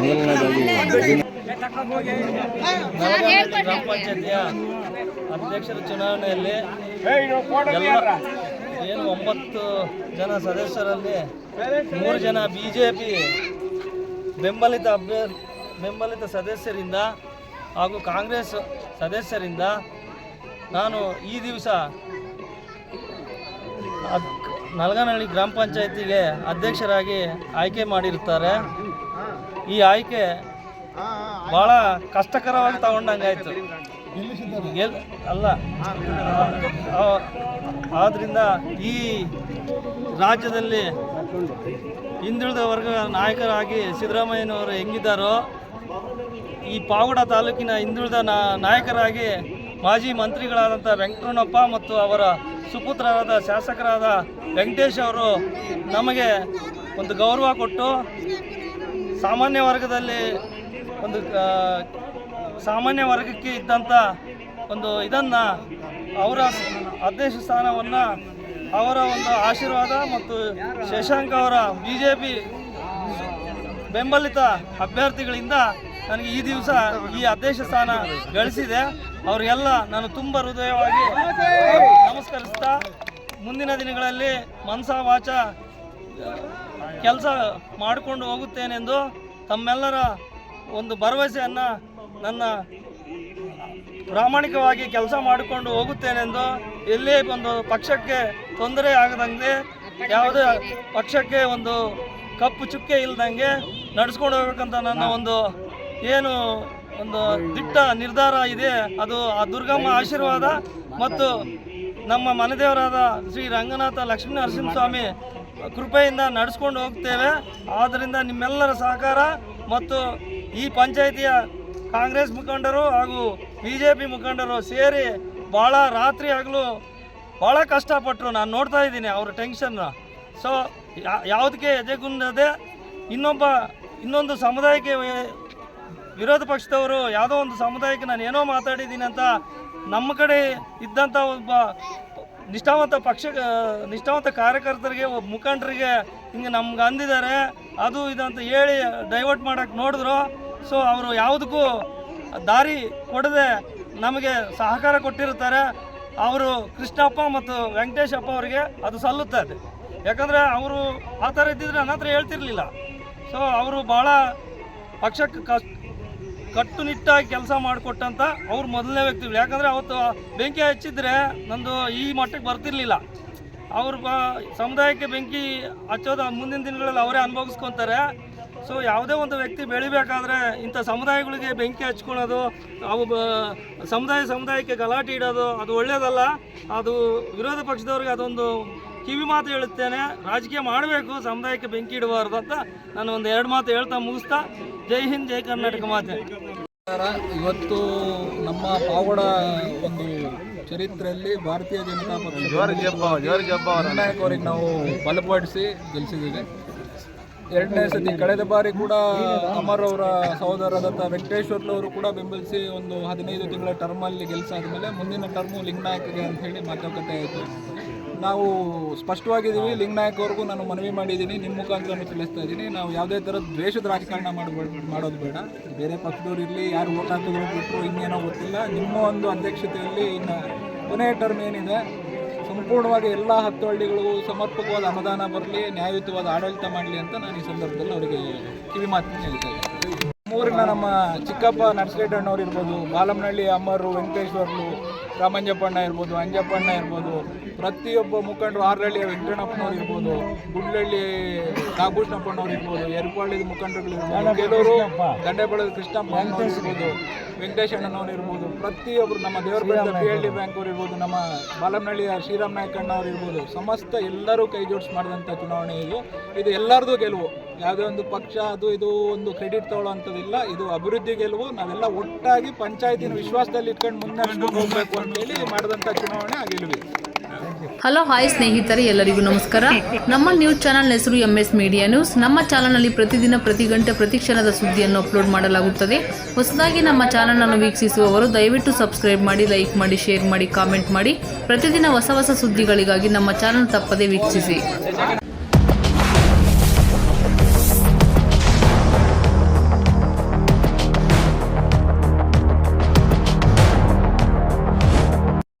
ಮೊದಲನೇದಾಗಿ ಗ್ರಾಮ ಪಂಚಾಯತಿಯ ಅಧ್ಯಕ್ಷರ ಚುನಾವಣೆಯಲ್ಲಿ ಏನು ಒಂಬತ್ತು ಜನ ಸದಸ್ಯರಲ್ಲಿ ಮೂರು ಜನ ಬಿ ಜೆ ಪಿ ಬೆಂಬಲಿತ ಅಭ್ಯರ್ಥಿ ಬೆಂಬಲಿತ ಸದಸ್ಯರಿಂದ ಹಾಗೂ ಕಾಂಗ್ರೆಸ್ ಸದಸ್ಯರಿಂದ ನಾನು ಈ ದಿವಸ ನಲ್ಗನಹಳ್ಳಿ ಗ್ರಾಮ ಪಂಚಾಯತಿಗೆ ಅಧ್ಯಕ್ಷರಾಗಿ ಆಯ್ಕೆ ಮಾಡಿರುತ್ತಾರೆ. ಈ ಆಯ್ಕೆ ಭಾಳ ಕಷ್ಟಕರವಾಗಿ ತಗೊಂಡಂಗಾಯ್ತು ಗೆಲ್ ಅಲ್ಲ. ಆದ್ದರಿಂದ ಈ ರಾಜ್ಯದಲ್ಲಿ ಹಿಂದುಳಿದ ವರ್ಗ ನಾಯಕರಾಗಿ ಸಿದ್ದರಾಮಯ್ಯನವರು ಹೆಂಗಿದ್ದಾರೋ, ಈ ಪಾವಗಡ ತಾಲೂಕಿನ ಹಿಂದುಳಿದ ನಾಯಕರಾಗಿ ಮಾಜಿ ಮಂತ್ರಿಗಳಾದಂಥ ವೆಂಕಟರಮಣಪ್ಪ ಮತ್ತು ಅವರ ಸುಪುತ್ರರಾದ ಶಾಸಕರಾದ ವೆಂಕಟೇಶ್ ಅವರು ನಮಗೆ ಒಂದು ಗೌರವ ಕೊಟ್ಟು ಸಾಮಾನ್ಯ ವರ್ಗದಲ್ಲಿ ಒಂದು ಸಾಮಾನ್ಯ ವರ್ಗಕ್ಕೆ ಇದ್ದಂಥ ಒಂದು ಇದನ್ನು ಅವರ ಅಧ್ಯಕ್ಷ ಸ್ಥಾನವನ್ನು ಅವರ ಒಂದು ಆಶೀರ್ವಾದ ಮತ್ತು ಶಶಾಂಕ್ ಅವರ ಬಿ ಬೆಂಬಲಿತ ಅಭ್ಯರ್ಥಿಗಳಿಂದ ನನಗೆ ಈ ದಿವಸ ಈ ಅಧ್ಯಕ್ಷ ಸ್ಥಾನ ಗಳಿಸಿದೆ. ಅವರಿಗೆಲ್ಲ ನಾನು ತುಂಬ ಹೃದಯವಾಗಿ ನಮಸ್ಕರಿಸ್ತಾ ಮುಂದಿನ ದಿನಗಳಲ್ಲಿ ಮನಸ ವಾಚ ಕೆಲಸ ಮಾಡಿಕೊಂಡು ಹೋಗುತ್ತೇನೆಂದು ತಮ್ಮೆಲ್ಲರ ಒಂದು ಭರವಸೆಯನ್ನು ನನ್ನ ಪ್ರಾಮಾಣಿಕವಾಗಿ ಕೆಲಸ ಮಾಡಿಕೊಂಡು ಹೋಗುತ್ತೇನೆಂದು ಎಲ್ಲೇ ಒಂದು ಪಕ್ಷಕ್ಕೆ ತೊಂದರೆ ಆಗದಂಗೆ ಯಾವುದೇ ಪಕ್ಷಕ್ಕೆ ಒಂದು ಕಪ್ಪು ಚುಕ್ಕೆ ಇಲ್ದಂಗೆ ನಡೆಸ್ಕೊಂಡು ಹೋಗ್ಬೇಕಂತ ನನ್ನ ಒಂದು ಏನು ಒಂದು ದಿಟ್ಟ ನಿರ್ಧಾರ ಇದೆ, ಅದು ಆ ದುರ್ಗಮ್ಮ ಆಶೀರ್ವಾದ ಮತ್ತು ನಮ್ಮ ಮನೆದೇವರಾದ ಶ್ರೀ ರಂಗನಾಥ ಲಕ್ಷ್ಮೀ ನರಸಿಂಹಸ್ವಾಮಿ ಕೃಪೆಯಿಂದ ನಡೆಸ್ಕೊಂಡು ಹೋಗ್ತೇವೆ. ಆದ್ದರಿಂದ ನಿಮ್ಮೆಲ್ಲರ ಸಹಕಾರ ಮತ್ತು ಈ ಪಂಚಾಯಿತಿಯ ಕಾಂಗ್ರೆಸ್ ಮುಖಂಡರು ಹಾಗೂ ಬಿ ಜೆ ಪಿ ಮುಖಂಡರು ಸೇರಿ ಭಾಳ ರಾತ್ರಿ ಆಗಲು ಭಾಳ ಕಷ್ಟಪಟ್ಟರು ನಾನು ನೋಡ್ತಾ ಇದ್ದೀನಿ ಅವ್ರ ಟೆನ್ಷನ್ನ ಸೊ ಯಾವುದಕ್ಕೆ ಎದೆಗುಂದದೆ ಇನ್ನೊಬ್ಬ ಇನ್ನೊಂದು ಸಮುದಾಯಕ್ಕೆ ವಿರೋಧ ಪಕ್ಷದವರು ಯಾವುದೋ ಒಂದು ಸಮುದಾಯಕ್ಕೆ ನಾನು ಏನೋ ಮಾತಾಡಿದ್ದೀನಿ ಅಂತ ನಮ್ಮ ಕಡೆ ಇದ್ದಂಥ ಒಬ್ಬ ನಿಷ್ಠಾವಂತ ಪಕ್ಷ ನಿಷ್ಠಾವಂತ ಕಾರ್ಯಕರ್ತರಿಗೆ, ಒಬ್ಬ ಮುಖಂಡರಿಗೆ ಹಿಂಗೆ ನಮ್ಗೆ ಅಂದಿದ್ದಾರೆ. ಅದು ಇದಂತ ಹೇಳಿ ಡೈವರ್ಟ್ ಮಾಡೋಕ್ಕೆ ನೋಡಿದ್ರು. ಸೊ ಅವರು ಯಾವುದಕ್ಕೂ ದಾರಿ ಕೊಡದೆ ನಮಗೆ ಸಹಕಾರ ಕೊಟ್ಟಿರ್ತಾರೆ. ಅವರು ಕೃಷ್ಣಪ್ಪ ಮತ್ತು ವೆಂಕಟೇಶಪ್ಪ ಅವರಿಗೆ ಅದು ಸಲ್ಲುತ್ತದೆ ಯಾಕಂದರೆ ಅವರು ಆ ಥರ ಇದ್ದಿದ್ರೆ ನನ್ನ ಹತ್ರ ಹೇಳ್ತಿರ್ಲಿಲ್ಲ. ಸೊ ಅವರು ಭಾಳ ಪಕ್ಷಕ್ಕೆ ಕಷ್ಟ ಕಟ್ಟುನಿಟ್ಟಾಗಿ ಕೆಲಸ ಮಾಡಿಕೊಟ್ಟಂತ ಅವ್ರು ಮೊದಲನೇ ವ್ಯಕ್ತಿಗಳು. ಯಾಕಂದರೆ ಅವತ್ತು ಬೆಂಕಿ ಹಚ್ಚಿದ್ರೆ ನಂದು ಈ ಮಟ್ಟಕ್ಕೆ ಬರ್ತಿರ್ಲಿಲ್ಲ. ಅವ್ರು ಸಮುದಾಯಕ್ಕೆ ಬೆಂಕಿ ಹಚ್ಚೋದು ಮುಂದಿನ ದಿನಗಳಲ್ಲಿ ಅವರೇ ಅನುಭವಿಸ್ಕೊತಾರೆ. ಸೊ ಯಾವುದೇ ಒಂದು ವ್ಯಕ್ತಿ ಬೆಳಿಬೇಕಾದ್ರೆ ಇಂಥ ಸಮುದಾಯಗಳಿಗೆ ಬೆಂಕಿ ಹಚ್ಕೊಳ್ಳೋದು, ಅವು ಸಮುದಾಯ ಸಮುದಾಯಕ್ಕೆ ಗಲಾಟೆ ಇಡೋದು, ಅದು ಒಳ್ಳೆಯದಲ್ಲ ಅದು ವಿರೋಧ ಪಕ್ಷದವ್ರಿಗೆ ಅದೊಂದು ಕಿವಿ ಮಾತು ಹೇಳುತ್ತೇನೆ. ರಾಜಕೀಯ ಮಾಡಬೇಕು, ಸಮುದಾಯಕ್ಕೆ ಬೆಂಕಿ ಇಡಬಾರ್ದು ಅಂತ ನಾನು ಒಂದು ಎರಡು ಮಾತು ಹೇಳ್ತಾ ಮುಗಿಸ್ತಾ ಜೈ ಹಿಂದ್ ಜೈ ಕರ್ನಾಟಕ ಮಾತೆ. ಇವತ್ತು ನಮ್ಮ ಪಾವಡ ಒಂದು ಚರಿತ್ರೆಯಲ್ಲಿ ಭಾರತೀಯ ಜನತಾ ಪಕ್ಷ ಅವರಿಗೆ ನಾವು ಬಲಪಡಿಸಿ ಗೆಲ್ಲಿಸಿದ್ದೀವಿ. ಎರಡನೇ ಸತಿ ಕಳೆದ ಬಾರಿ ಕೂಡ ಅಮರ್ ಅವರ ಸಹೋದರರಾದಂಥ ವೆಂಕಟೇಶ್ವರ್ನವರು ಕೂಡ ಬೆಂಬಲಿಸಿ ಒಂದು ಹದಿನೈದು ತಿಂಗಳ ಟರ್ಮಲ್ಲಿ ಗೆಲ್ಸಾದ ಮೇಲೆ ಮುಂದಿನ ಟರ್ಮು ಲಿಂಗನಾಯಕಗೆ ಅಂತ ಹೇಳಿ ಮಾತುಕತೆ ಆಯಿತು. ನಾವು ಸ್ಪಷ್ಟವಾಗಿದ್ದೀವಿ ಲಿಂಗನಾಯಕ್ ಅವ್ರಿಗೂ ನಾನು ಮನವಿ ಮಾಡಿದ್ದೀನಿ ನಿಮ್ಮ ಮುಖಾಂತರ ತಿಳಿಸ್ತಾ ಇದ್ದೀನಿ. ನಾವು ಯಾವುದೇ ಥರ ದ್ವೇಷದ ರಾಜಕಾರಣ ಮಾಡಬೇಡ ಮಾಡೋದು ಬೇಡ. ಬೇರೆ ಪಕ್ಷದವ್ರು ಇರಲಿ ಯಾರು ಓಟ್ ಹಾಕಿದ್ರು ಬಿಟ್ಟರು ಇನ್ನೇನೋ ಗೊತ್ತಿಲ್ಲ. ನಿಮ್ಮ ಒಂದು ಅಧ್ಯಕ್ಷತೆಯಲ್ಲಿ ಇನ್ನು ಕೊನೆಯ ಟರ್ಮ್ ಏನಿದೆ ಸಂಪೂರ್ಣವಾಗಿ ಎಲ್ಲ ಹತ್ತು ಹಳ್ಳಿಗಳಿಗೂ ಸಮರ್ಪಕವಾದ ಅನುದಾನ ಬರಲಿ ನ್ಯಾಯಯುತವಾದ ಆಡಳಿತ ಮಾಡಲಿ ಅಂತ ನಾನು ಈ ಸಂದರ್ಭದಲ್ಲಿ ಅವರಿಗೆ ಕಿವಿ ಮಾತು ಹೇಳ್ತಾ ಇದ್ದೀನಿ ಮೂರಿನ ನಮ್ಮ ಚಿಕ್ಕಪ್ಪ ನರ್ಸಲೇಟಣ್ಣವ್ರು ಇರ್ಬೋದು ಬಾಲಮನಹಳ್ಳಿ ಅಮ್ಮರು ವೆಂಕಟೇಶ್ವರ್ಲು ರಾಮಂಜಪ್ಪಣ್ಣ ಇರ್ಬೋದು ಅಂಜಪ್ಪಣ್ಣ ಇರ್ಬೋದು ಪ್ರತಿಯೊಬ್ಬ ಮುಖಂಡರು ಆರ್ಲಹಳ್ಳಿಯ ವೆಂಕಟಣ್ಣಪ್ಪನವ್ರು ಇರ್ಬೋದು ಗುಡ್ಲಹಳ್ಳಿ ನಾಗಭೂಷಣಪ್ಪನವ್ರು ಇರ್ಬೋದು ಎರಪಾಳ್ಯದ ಮುಖಂಡರುಗಳು ಇರ್ಬೋದು ಕೆಲವರು ದಂಡೆಬಳದ ಕೃಷ್ಣಪ್ಪ ಇರ್ಬೋದು ವೆಂಕಟೇಶಣ್ಣನವ್ರು ಇರ್ಬೋದು ಪ್ರತಿಯೊಬ್ಬರು ನಮ್ಮ ದೇವರ ಬೆಟ್ಟದ ಪಿ ಎಲ್ ಡಿ ಬ್ಯಾಂಕ್ ಅವ್ರು ಇರ್ಬೋದು ನಮ್ಮ ಬಾಲಮನಹಳ್ಳಿಯ ಶ್ರೀರಾಮ್ ನಾಯ್ಕಣ್ಣವ್ರು ಇರ್ಬೋದು ಸಮಸ್ತ ಎಲ್ಲರೂ ಕೈ ಜೋಡಿಸಿ ಮಾಡಿದಂಥ ಚುನಾವಣೆ ಇದು. ಇದು ಎಲ್ಲರದು ಗೆಲುವು. ಯಾವುದೇ ಒಂದು ಪಕ್ಷ ಅದು ಇದು ಒಂದು ಕ್ರೆಡಿಟ್ ತಗೊಳ್ಳೋಂಥದ್ದಿಲ್ಲ ಇದು ಅಭಿವೃದ್ಧಿ ಗೆಲುವು. ನಾವೆಲ್ಲ ಒಟ್ಟಾಗಿ ಪಂಚಾಯತಿನ ವಿಶ್ವಾಸದಲ್ಲಿ ಇಟ್ಕೊಂಡು ಮುನ್ನಡೆಸ್ಕೊಂಡು ಹೋಗ್ಬೇಕು ಅಂತೇಳಿ ಮಾಡಿದಂಥ ಚುನಾವಣೆ ಆ ಗೆಲುವಿದೆ ಹಲೋ ಹಾಯ್ ಸ್ನೇಹಿತರೆ ಎಲ್ಲರಿಗೂ ನಮಸ್ಕಾರ. ನಮ್ಮ ನ್ಯೂಸ್ ಚಾನಲ್ ಹೆಸರು ಎಂ ಎಸ್ ಮೀಡಿಯಾ ನ್ಯೂಸ್. ನಮ್ಮ ಚಾನಲ್ನಲ್ಲಿ ಪ್ರತಿದಿನ ಪ್ರತಿ ಗಂಟೆ ಪ್ರತಿ ಕ್ಷಣದ ಸುದ್ದಿಯನ್ನು ಅಪ್ಲೋಡ್ ಮಾಡಲಾಗುತ್ತದೆ. ಹೊಸದಾಗಿ ನಮ್ಮ ಚಾನಲನ್ನು ವೀಕ್ಷಿಸುವವರು ದಯವಿಟ್ಟು ಸಬ್ಸ್ಕ್ರೈಬ್ ಮಾಡಿ ಲೈಕ್ ಮಾಡಿ ಶೇರ್ ಮಾಡಿ ಕಾಮೆಂಟ್ ಮಾಡಿ. ಪ್ರತಿದಿನ ಹೊಸ ಹೊಸ ಸುದ್ದಿಗಳಿಗಾಗಿ ನಮ್ಮ ಚಾನಲ್ ತಪ್ಪದೇ ವೀಕ್ಷಿಸಿ.